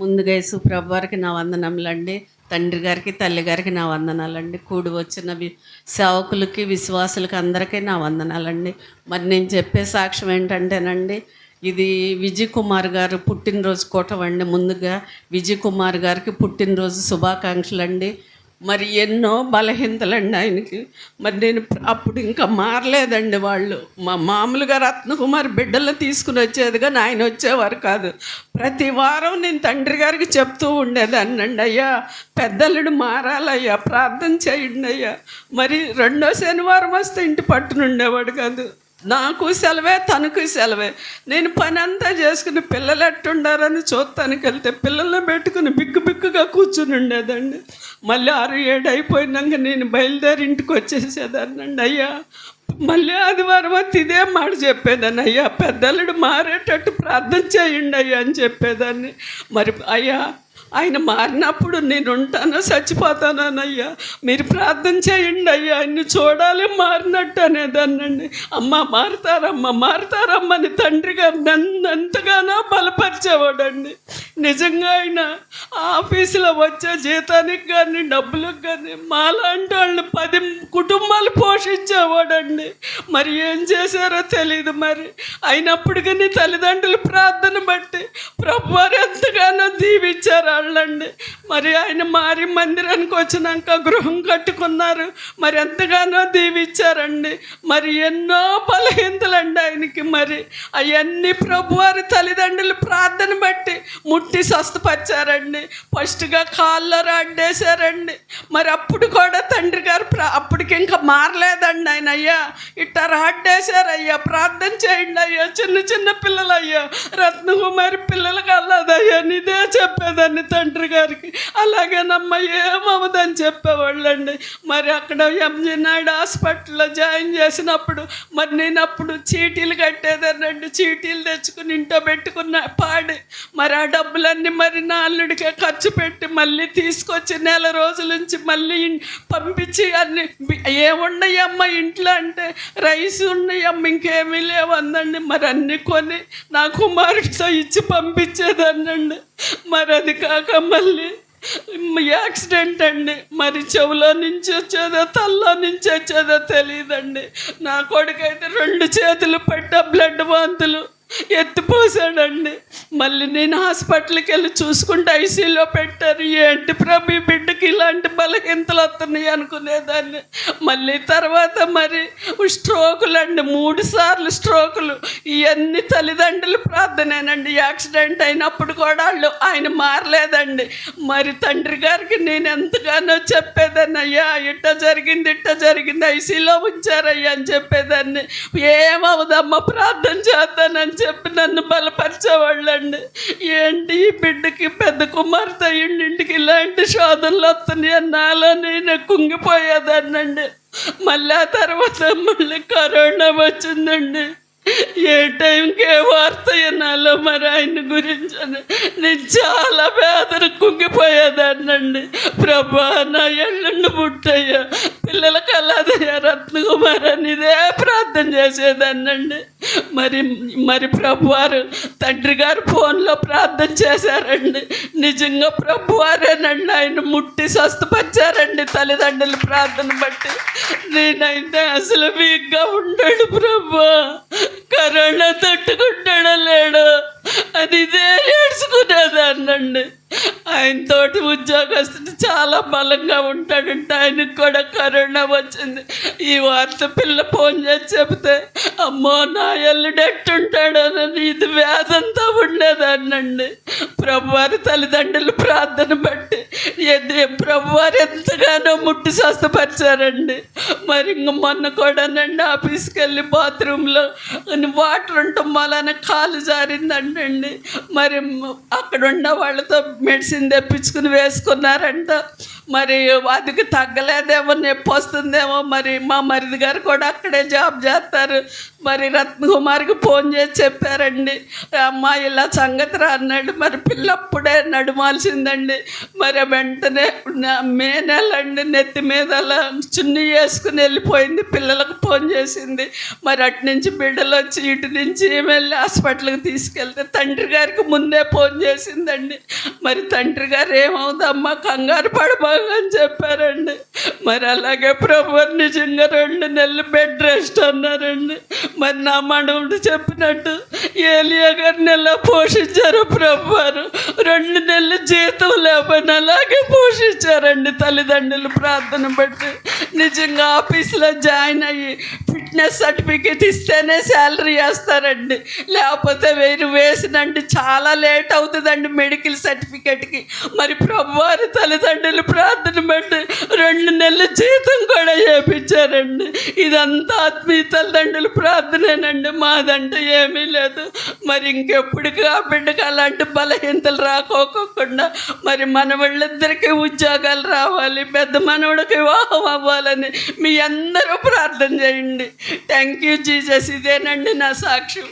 ముందుగా యేసు ప్రభు వారికి నా వందనములండి తండ్రి గారికి తల్లి గారికి నా వందనాలండి. కూడి వచ్చిన వి సేవకులకి విశ్వాసులకి అందరికీ నా వందనాలండి. మరి నేను చెప్పే సాక్ష్యం ఏంటంటేనండి ఇది విజయ్ కుమార్ గారు పుట్టినరోజు కోటం అండి. ముందుగా విజయ్ కుమార్ గారికి పుట్టినరోజు శుభాకాంక్షలు అండి మరి ఎన్నో బలహీనతలండి ఆయనకి. మరి నేను అప్పుడు ఇంకా మారలేదండి వాళ్ళు. మా మామూలుగా రత్నకుమార్ బిడ్డలు తీసుకుని వచ్చేది కానీ ఆయన వచ్చేవారు కాదు. ప్రతి వారం నేను తండ్రి గారికి చెప్తూ ఉండేదాన్ని అండి అయ్యా పెద్దలుడు మారాలయ్యా ప్రార్థన చేయండి అయ్యా. మరి రెండో శనివారం వస్తే ఇంటి పట్టునుండేవాడు కాదు. నాకు సెలవే తనకు సెలవే. నేను పని అంతా చేసుకుని పిల్లలు ఎట్టుండారని చూస్తానికి వెళ్తే పిల్లల్ని పెట్టుకుని బిక్కు బిక్కుగా కూర్చుని ఉండేదండి. మళ్ళీ ఆరు ఏడు అయిపోయినాక నేను బయలుదేరి ఇంటికి వచ్చేసేదాన్నండి అయ్యా మళ్ళీ ఆదివారం వచ్చి ఇదే మాట చెప్పేదాన్ని. అయ్యా పెద్దలుడు మారేటట్టు ప్రార్థన చేయండి అయ్యా అని చెప్పేదాన్ని. మరి అయ్యా ఆయన మారినప్పుడు నేను ఉంటాను? చచ్చిపోతానయ్యా మీరు ప్రార్థన చేయండి అయ్యా. ఆయన్ని చూడాలి మారినట్టు అనేదాన్నండి అమ్మ మారుతారమ్మ మారుతారమ్మని తండ్రి గారు నన్ను ఎంతగానో బలపరిచేవాడండి. నిజంగా ఆయన ఆఫీసులో వచ్చే జీతానికి కానీ డబ్బులకు కానీ మాలాంటి వాళ్ళని పది కుటుంబాలు పోషించేవాడండి. మరి ఏం చేశారో తెలియదు మరి. అయినప్పటికీ తల్లిదండ్రులు ప్రార్థన బట్టి ప్రభువారు ఎంతగానో దీవించారు వాళ్ళండి. మరి ఆయన మారి మందిరానికి వచ్చినాక గృహం కట్టుకున్నారు. మరి ఎంతగానో దీవిచ్చారండి మరి ఎన్నో బలహీనతలండి ఆయనకి మరి. అవన్నీ ప్రభువారి తల్లిదండ్రులు ప్రార్థన బట్టి ముట్టి స్వస్థపరిచారండి. ఫస్ట్గా కాళ్ళ రాడ్డేశారండి మరి అప్పుడు కూడా తండ్రి గారు ప్రా అప్పటికి ఇంకా మారలేదండి ఆయన అయ్యా ఇట్ట రాడ్డేశారయ్యా ప్రార్థన చేయండి అయ్యా చిన్న చిన్న పిల్లలు అయ్యా రత్నకుమారి పిల్లలకి అల్లదయ్యా నీదే చెప్పేదాన్ని తండ్రి గారికి. అలాగేనమ్మా ఏమవుదని చెప్పేవాళ్ళండి. మరి అక్కడ ఎంజీ నాయుడు హాస్పిటల్లో జాయిన్ చేసినప్పుడు మరి నేను అప్పుడు చీటీలు కట్టేదానండి చీటీలు తెచ్చుకుని ఇంట్లో పెట్టుకున్న పాడి. మరి ఆ డబ్బులన్నీ మరి నా అల్లుడికే ఖర్చు పెట్టి మళ్ళీ తీసుకొచ్చి నెల రోజుల నుంచి మళ్ళీ పంపించి అన్ని ఏమున్నాయమ్మ ఇంటి ఇంట్లో అంటే రైస్ ఉన్నాయమ్మ ఇంకేమీ లేవందండి మరి అన్ని కొని నా కుమారుడితో ఇచ్చి పంపించేదాన్నండి. మరి అది కాక మళ్ళీ యాక్సిడెంట్ అండి. మరి చెవులో నుంచి వచ్చేదో తల్లో నుంచి వచ్చేదో తెలియదండి. నా కొడుకైతే రెండు చేతులు పట్ట బ్లడ్ వాంతులు ఎత్తిపోసాడండి. మళ్ళీ నేను హాస్పిటల్కి వెళ్ళి చూసుకుంటే ఐసీలో పెట్టారు. ఏంటి ప్రభు బిడ్డకి ఇలాంటి బలహీనతలు వస్తున్నాయి అనుకునేదాన్ని. మళ్ళీ తర్వాత మరి స్ట్రోకులు అండి మూడు సార్లు స్ట్రోకులు. ఇవన్నీ తల్లిదండ్రులు ప్రార్థనేనండి. యాక్సిడెంట్ అయినప్పుడు కూడా వాళ్ళు ఆయన మారలేదండి. మరి తండ్రి గారికి నేను ఎంతగానో చెప్పేదాన్ని అయ్యా ఇట్ట జరిగింది ఇట్ట జరిగింది ఐసీలో ఉంచారయ్యా అని చెప్పేదాన్ని. ఏమవుదమ్మా ప్రార్థన చేద్దానని చెప్పి నన్ను బలపరిచేవాళ్ళండి. ఏంటి ఈ బిడ్డకి పెద్ద కుమార్తె ఇంటికి ఇలాంటి శోధనలు వస్తున్నాయి అని నాలో నేను కుంగిపోయేదాన్నండి. మళ్ళీ ఆ తర్వాత మళ్ళీ కరోనా వచ్చిందండి. ఏ టైంకి ఏ వార్త వినాలో మరి ఆయన గురించి అని నేను చాలా వేదన కుంగిపోయేదాన్నండి. ప్రభా నా ఎల్లుండి పుట్టయ్యా. పిల్లలకి రత్నకుమార్ అని ఇదే ప్రార్థన చేసేదాన్నండి. మరి మరి ప్రభువారు తండ్రి గారు ఫోన్లో ప్రార్థన చేశారండి. నిజంగా ప్రభువారేనండి. ఆయన ముట్టి స్వస్థపరిచారండి తల్లిదండ్రుల ప్రార్థన బట్టి. నేనైతే అసలు వీక్గా ఉంటాడు ప్రభు. కరోనా తట్టుకుంటాడో లేడో అది ఇదే ఏడ్చుకునేదాన్నండి. ఆయన తోటి ఉద్యోగస్తుడు బలంగా ఉంటాడంటే ఆయనకు కూడా కరోనా వచ్చింది. ఈ వార్త పిల్ల ఫోన్ చేసి చెబితే అమ్మో నా ఎల్లుడు ఎట్టుంటాడోనని ఇది వేదంతా ఉండేదాన్నండి. ప్రభువారి తల్లిదండ్రులు ప్రార్థన బట్టి ఎది- ప్రభువారు ఎంతగానో ముట్టి వచ్చారండి. మరి ఇంక మొన్న కూడానండి ఆఫీస్కి వెళ్ళి బాత్రూంలో వాటర్ ఉండటం వలన కాలు జారిందంటండి. మరి అక్కడ ఉన్న వాళ్ళతో మెడిసిన్ తెప్పించుకుని వేసుకున్నారంట. మరి అదికి తగ్గలేదేమో నొప్పి వస్తుందేమో మరి మా మరిది గారు కూడా అక్కడే జాబ్ చేస్తారు. మరి రత్నకుమార్కి ఫోన్ చేసి చెప్పారండి. అమ్మ ఇలా సంగతి రా అన్నాడు. మరి పిల్లప్పుడే నడుమాల్సిందండి. మరి వెంటనే మే నెల అండి నెత్తి మీద అలా చున్నీ వేసుకుని వెళ్ళిపోయింది పిల్లలకు ఫోన్ చేసింది. మరి అటు నుంచి బిడ్డలు వచ్చి ఇటు నుంచి వెళ్ళి హాస్పిటల్కి తీసుకెళ్తే తండ్రి గారికి ముందే ఫోన్ చేసిందండి. మరి తండ్రి గారు ఏమవుదమ్మా కంగారు పడబాగా అని చెప్పారండి. మరి అలాగే ప్రభు నిజంగా రెండు నెలలు బెడ్ రెస్ట్ అన్నారండి. మరి నా మనవుడు చెప్పినట్టు ఏలియా గారిని ఎలా పోషించారు ప్రభు రెండు నెలలు జీతం లేకపోయినా అలాగే పోషించారండి తల్లిదండ్రులు ప్రార్థన బట్టి నిజంగా ఆఫీస్లో జాయిన్ అయ్యి ఫిట్నెస్ సర్టిఫికేట్ ఇస్తేనే శాలరీ వేస్తారండి. లేకపోతే మీరు వేసినండి చాలా లేట్ అవుతుందండి మెడికల్ సర్టిఫికేట్కి. మరి ప్రభువారి తల్లిదండ్రులు ప్రార్థన పెట్టి రెండు నెలల జీతం చేపించారండి ఇదంతా ఆత్మీయ తల్లిదండ్రులు ప్రార్థనేనండి. మాదంటే ఏమీ లేదు. మరి ఇంకెప్పటికీ ఆ బిడ్డకి అలాంటి బలహీనతలు రాకోకుండా మరి మనవాళ్ళిద్దరికీ ఉద్యోగాలు రావాలి పెద్ద మనవడికి వివాహం అవ్వాలని మీ అందరూ ప్రార్థన చేయండి. థ్యాంక్ యూ జీజస్ ఇదేనండి నా సాక్ష్యం.